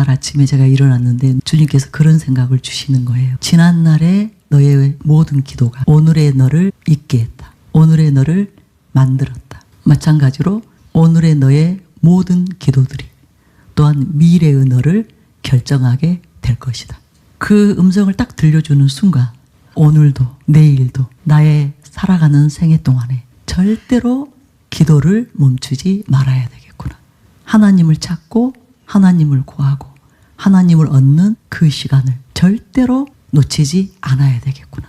날 아침에 제가 일어났는데 주님께서 그런 생각을 주시는 거예요. 지난날에 너의 모든 기도가 오늘의 너를 있게 했다. 오늘의 너를 만들었다. 마찬가지로 오늘의 너의 모든 기도들이 또한 미래의 너를 결정하게 될 것이다. 그 음성을 딱 들려주는 순간 오늘도 내일도 나의 살아가는 생애 동안에 절대로 기도를 멈추지 말아야 되겠구나. 하나님을 찾고 하나님을 구하고 하나님을 얻는 그 시간을 절대로 놓치지 않아야 되겠구나.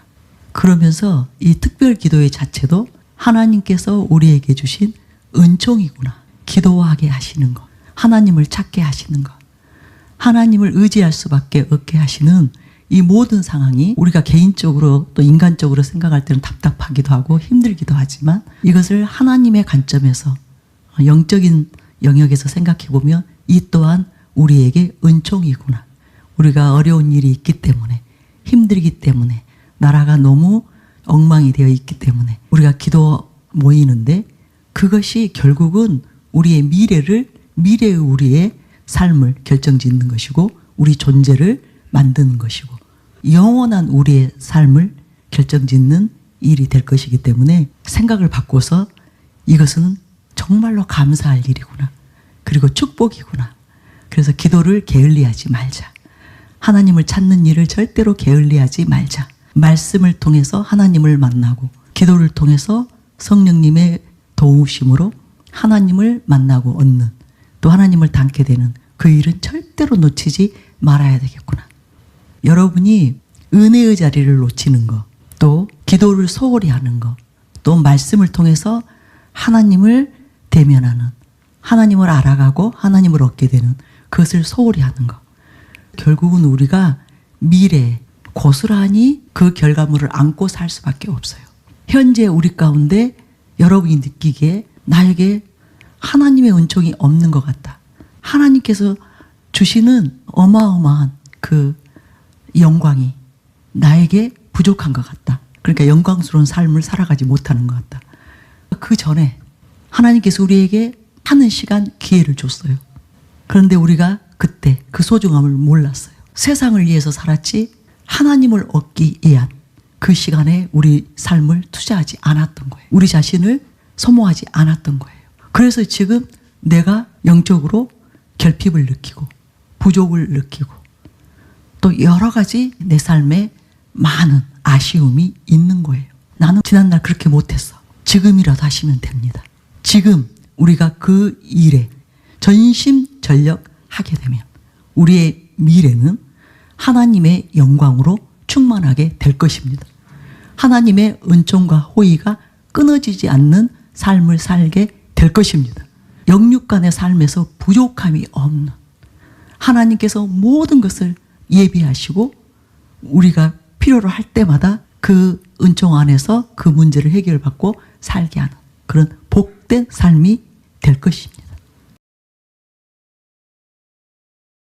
그러면서 이 특별 기도의 자체도 하나님께서 우리에게 주신 은총이구나. 기도하게 하시는 것. 하나님을 찾게 하시는 것. 하나님을 의지할 수밖에 없게 하시는 이 모든 상황이 우리가 개인적으로 또 인간적으로 생각할 때는 답답하기도 하고 힘들기도 하지만 이것을 하나님의 관점에서 영적인 영역에서 생각해 보면 이 또한 우리에게 은총이구나. 우리가 어려운 일이 있기 때문에 힘들기 때문에 나라가 너무 엉망이 되어 있기 때문에 우리가 기도 모이는데 그것이 결국은 우리의 미래를 미래의 우리의 삶을 결정짓는 것이고 우리 존재를 만드는 것이고 영원한 우리의 삶을 결정짓는 일이 될 것이기 때문에 생각을 바꿔서 이것은 정말로 감사할 일이구나. 그리고 축복이구나. 그래서 기도를 게을리하지 말자. 하나님을 찾는 일을 절대로 게을리하지 말자. 말씀을 통해서 하나님을 만나고 기도를 통해서 성령님의 도우심으로 하나님을 만나고 얻는 또 하나님을 닮게 되는 그 일은 절대로 놓치지 말아야 되겠구나. 여러분이 은혜의 자리를 놓치는 것, 또 기도를 소홀히 하는 것, 또 말씀을 통해서 하나님을 대면하는, 하나님을 알아가고 하나님을 얻게 되는 그것을 소홀히 하는 것. 결국은 우리가 미래에 고스란히 그 결과물을 안고 살 수밖에 없어요. 현재 우리 가운데 여러분이 느끼기에 나에게 하나님의 은총이 없는 것 같다. 하나님께서 주시는 어마어마한 그 영광이 나에게 부족한 것 같다. 그러니까 영광스러운 삶을 살아가지 못하는 것 같다. 그 전에 하나님께서 우리에게 하는 시간 기회를 줬어요. 그런데 우리가 그때 그 소중함을 몰랐어요. 세상을 위해서 살았지 하나님을 얻기 위한 그 시간에 우리 삶을 투자하지 않았던 거예요. 우리 자신을 소모하지 않았던 거예요. 그래서 지금 내가 영적으로 결핍을 느끼고 부족을 느끼고 또 여러 가지 내 삶에 많은 아쉬움이 있는 거예요. 나는 지난날 그렇게 못했어. 지금이라도 하시면 됩니다. 지금 우리가 그 일에 전심 전력 하게 되면 우리의 미래는 하나님의 영광으로 충만하게 될 것입니다. 하나님의 은총과 호의가 끊어지지 않는 삶을 살게 될 것입니다. 영육간의 삶에서 부족함이 없는 하나님께서 모든 것을 예비하시고 우리가 필요로 할 때마다 그 은총 안에서 그 문제를 해결받고 살게 하는 그런 복된 삶이 될 것입니다.